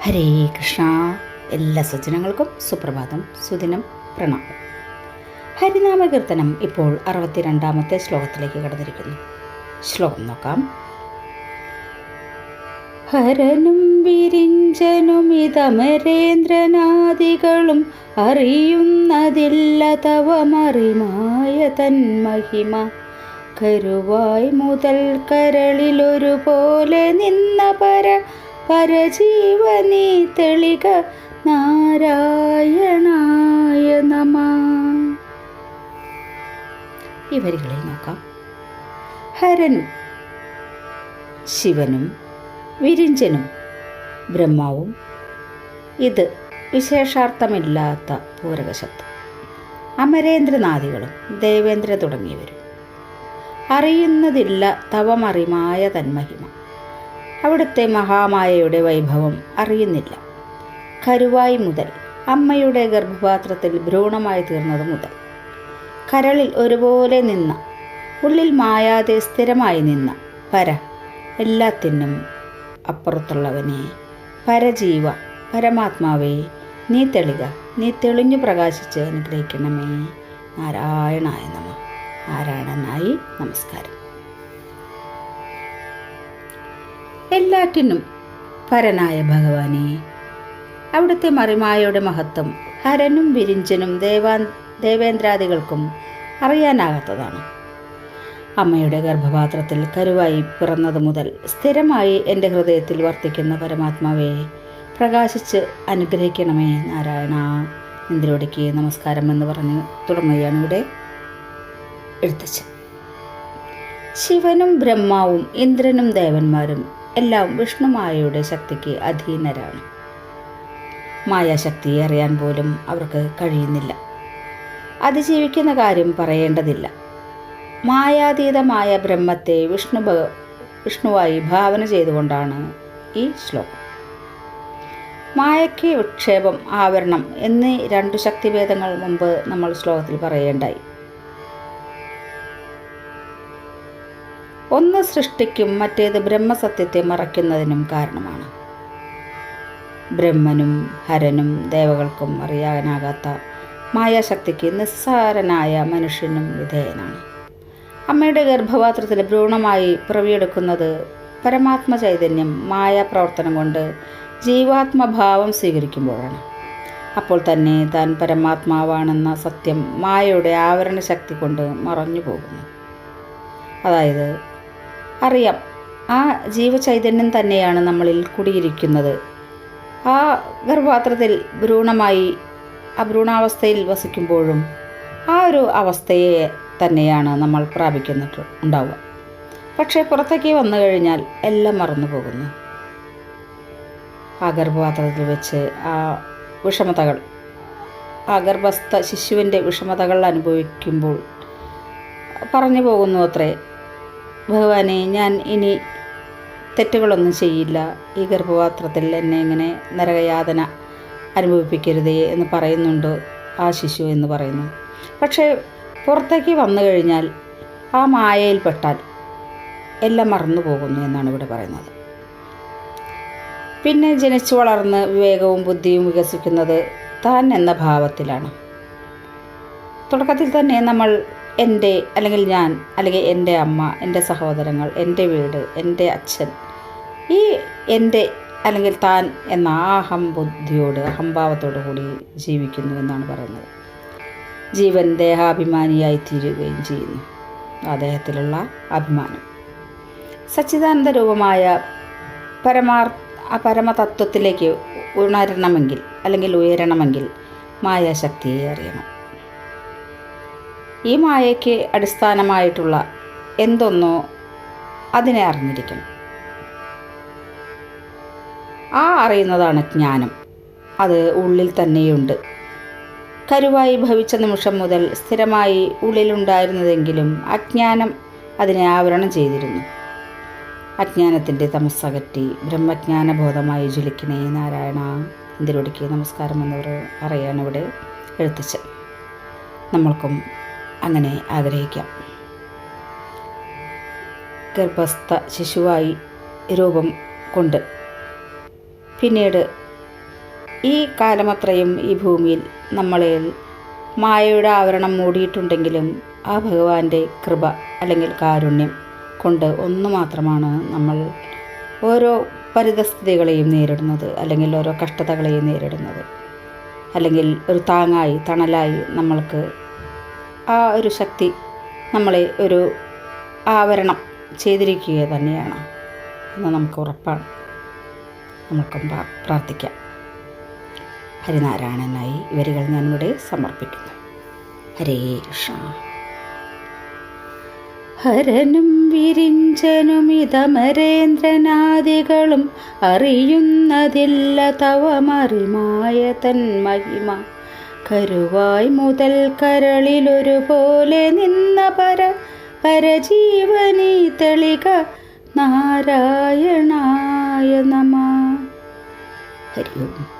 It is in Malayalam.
ഹരേ കൃഷ്ണ. എല്ലാ സജ്ജനങ്ങൾക്കും സുപ്രഭാതം സുദിനം പ്രണാമം. ഹരിനാമ കീർത്തനം ഇപ്പോൾ അറുപത്തിരണ്ടാമത്തെ ശ്ലോകത്തിലേക്ക് കടന്നിരിക്കുന്നു. ശ്ലോകം നോക്കാം. ഹരനും വിരിഞ്ചനും ഇതമരേന്ദ്രനാദികളും അറിയുന്നതില്ല തവ മറിമായ തന്മഹിമ. കരുവായി മുതൽ കരളിലൊരുപോലെ നിന്ന പര പരജീവനീ തെളിക നാരായണായ നമ. ഈ വരികളെ നോക്കാം. ഹരനും ശിവനും വിരിഞ്ചനും ബ്രഹ്മാവും. ഇത് വിശേഷാർത്ഥമില്ലാത്ത പൂരകശബ്ദം. അമരേന്ദ്രനാദികളും ദേവേന്ദ്ര തുടങ്ങിയവരും. അറിയുന്നതില്ല തവമറിമായ തന്മഹിമ. അവിടുത്തെ മഹാമായയുടെ വൈഭവം അറിയുന്നില്ല. കരുവായി മുതൽ അമ്മയുടെ ഗർഭപാത്രത്തിൽ ഭ്രൂണമായി തീർന്നത് മുതൽ. കരളിൽ ഒരുപോലെ നിന്ന ഉള്ളിൽ മായാതെ സ്ഥിരമായി നിന്ന പര എല്ലാത്തിനും അപ്പുറത്തുള്ളവനെ. പരജീവ പരമാത്മാവേ നീ തെളിക നീ തെളിഞ്ഞു പ്രകാശിച്ച് അനുഗ്രഹിക്കണമേ. നാരായണായ നമ. നാരായണനായി നമസ്കാരം. എല്ലാറ്റിനും പരനായ ഭഗവാനെ. അവിടുത്തെ മറിമായയുടെ മഹത്വം ഹരനും വിരിഞ്ചനും ദേവാ ദേവേന്ദ്രാദികൾക്കും അറിയാനാകാത്തതാണ്. അമ്മയുടെ ഗർഭപാത്രത്തിൽ കരുവായി പിറന്നത് മുതൽ സ്ഥിരമായി എന്റെ ഹൃദയത്തിൽ വർത്തിക്കുന്ന പരമാത്മാവെ പ്രകാശിച്ച് അനുഗ്രഹിക്കണമേ നാരായണ. ഇന്ദ്രയോടിക്ക് നമസ്കാരം എന്ന് പറഞ്ഞ് തുടങ്ങുകയാണ് ഇവിടെ എഴുത്തച്ഛൻ. ശിവനും ബ്രഹ്മാവും ഇന്ദ്രനും ദേവന്മാരും എല്ലാം വിഷ്ണുമായയുടെ ശക്തിക്ക് അധീനരാണ്. മായാശക്തിയെ അറിയാൻ പോലും അവർക്ക് കഴിയുന്നില്ല. അതിജീവിക്കുന്ന കാര്യം പറയേണ്ടതില്ല. മായാതീതമായ ബ്രഹ്മത്തെ വിഷ്ണു വിഷ്ണുവായി ഭാവന ചെയ്തുകൊണ്ടാണ് ഈ ശ്ലോകം. മായയ്ക്ക് വിക്ഷേപം ആവരണം എന്നീ രണ്ടു ശക്തിഭേദങ്ങൾ മുമ്പ് നമ്മൾ ശ്ലോകത്തിൽ പറയേണ്ടായി. ഒന്ന് സൃഷ്ടിക്കും മറ്റേത് ബ്രഹ്മസത്യത്തെ മറയ്ക്കുന്നതിനും കാരണമാണ്. ബ്രഹ്മനും ഹരനും ദേവകൾക്കും അറിയാനാകാത്ത മായാശക്തിക്ക് നിസ്സാരനായ മനുഷ്യനും വിധേയനാണ്. അമ്മയുടെ ഗർഭപാത്രത്തിൽ ഭ്രൂണമായി പിറവിയെടുക്കുന്നത് പരമാത്മ ചൈതന്യം മായ പ്രവർത്തനം കൊണ്ട് ജീവാത്മഭാവം സ്വീകരിക്കുമ്പോഴാണ്. അപ്പോൾ തന്നെ താൻ പരമാത്മാവാണെന്ന സത്യം മായയുടെ ആവരണ ശക്തി കൊണ്ട് മറഞ്ഞു പോകുന്നു അതായത് അറിയാം. ആ ജീവചൈതന്യം തന്നെയാണ് നമ്മളിൽ കുടിയിരിക്കുന്നത്. ആ ഗർഭപാത്രത്തിൽ ഭ്രൂണമായി ആ ഭ്രൂണാവസ്ഥയിൽ വസിക്കുമ്പോഴും ആ ഒരു അവസ്ഥയെ തന്നെയാണ് നമ്മൾ പ്രാപിക്കുന്നിട്ട് ഉണ്ടാവുക. പക്ഷേ പുറത്തേക്ക് വന്നു കഴിഞ്ഞാൽ എല്ലാം മറന്നു പോകുന്നു. ആ ഗർഭപാത്രത്തിൽ വെച്ച് ആ വിഷമതകൾ ആ ഗർഭസ്ഥ ശിശുവിന്റെ വിഷമതകൾ അനുഭവിക്കുമ്പോൾ പറഞ്ഞു പോകുന്നു അത്രേ. ഭഗവാനെ ഞാൻ ഇനി തെറ്റുകളൊന്നും ചെയ്യില്ല. ഈ ഗർഭപാത്രത്തിൽ എന്നെ ഇങ്ങനെ നരകയാതന അനുഭവിപ്പിക്കരുതേ എന്ന് പറയുന്നുണ്ട് ആ ശിശു എന്ന് പറയുന്നു. പക്ഷേ പുറത്തേക്ക് വന്നു കഴിഞ്ഞാൽ ആ മായയിൽപ്പെട്ടാൽ എല്ലാം മറന്നു പോകുന്നു എന്നാണ് ഇവിടെ പറയുന്നത്. പിന്നെ ജനിച്ചു വളർന്ന് വിവേകവും ബുദ്ധിയും വികസിക്കുന്നത് താൻ എന്ന ഭാവത്തിലാണ്. തുടക്കത്തിൽ തന്നെ നമ്മൾ എന്റെ അല്ലെങ്കിൽ ഞാൻ അല്ലെങ്കിൽ എന്റെ അമ്മ എന്റെ സഹോദരങ്ങൾ എന്റെ വീട് എന്റെ അച്ഛൻ ഈ എന്റെ അല്ലെങ്കിൽ താൻ എന്ന ആ അഹം ബുദ്ധിയോട് അഹംഭാവത്തോടു കൂടി ജീവിക്കുന്നു എന്നാണ് പറയുന്നത്. ജീവൻ ദേഹാഭിമാനിയായി തീരുകയും ചെയ്യുന്നു. അദ്ദേഹത്തിലുള്ള അഭിമാനം. സച്ചിദാനന്ദ രൂപമായ പരമാർ പരമതത്വത്തിലേക്ക് ഉണരണമെങ്കിൽ അല്ലെങ്കിൽ ഉയരണമെങ്കിൽ മായാശക്തിയെ അറിയണം. ഈ മായയ്ക്ക് അടിസ്ഥാനമായിട്ടുള്ള എന്തൊന്നോ അതിനെ അറിഞ്ഞിരിക്കണം. ആ അറിയുന്നതാണ് ജ്ഞാനം. അത് ഉള്ളിൽ തന്നെയുണ്ട്. കരുവായി ഭവിച്ച നിമിഷം മുതൽ സ്ഥിരമായി ഉള്ളിലുണ്ടായിരുന്നതെങ്കിലും അജ്ഞാനം അതിനെ ആവരണം ചെയ്തിരുന്നു. അജ്ഞാനത്തിന്റെ തമസ്സകറ്റി ബ്രഹ്മജ്ഞാനബോധമായി ജ്വലിക്കണേ നാരായണ. ഇന്ദിരോടിക്ക് നമസ്കാരം എന്നവർ പറയാണ് ഇവിടെ എഴുത്തച്ഛൻ. നമ്മൾക്കും അങ്ങനെ ആഗ്രഹിക്കാം. ഗർഭസ്ഥ ശിശുവായി രൂപം കൊണ്ട്. പിന്നീട് ഈ കാലമത്രയും ഈ ഭൂമിയിൽ നമ്മളിൽ മായയുടെ ആവരണം മൂടിയിട്ടുണ്ടെങ്കിലും ആ ഭഗവാന്റെ കൃപ അല്ലെങ്കിൽ കാരുണ്യം കൊണ്ട് ഒന്ന് മാത്രമാണ് നമ്മൾ ഓരോ പരിതസ്ഥിതികളെയും നേരിടുന്നത് അല്ലെങ്കിൽ ഓരോ കഷ്ടതകളെയും നേരിടുന്നത്. അല്ലെങ്കിൽ ഒരു താങ്ങായി തണലായി നമ്മൾക്ക് ആ ഒരു ശക്തി നമ്മളെ ഒരു ആവരണം ചെയ്തിരിക്കുക തന്നെയാണ് എന്ന് നമുക്ക് ഉറപ്പാണ്. നമുക്കും പ്രാർത്ഥിക്കാം. ഹരിനാരായണനായി ഇവരുകൾ വരികൾ ഞാനിവിടെ സമർപ്പിക്കുന്നു. ഹരേ കൃഷ്ണ. ഹരനും വിരിഞ്ചനും ഇതമരേന്ദ്രനാദികളും അറിയുന്നതില്ല തവമറിമായ തന്മഹിമ. കരുവായി മുതൽ കരളിലൊരുപോലെ നിന്ന പര പരജീവനി തെളിക നാരായണായ നമ. ഹരി ഓം.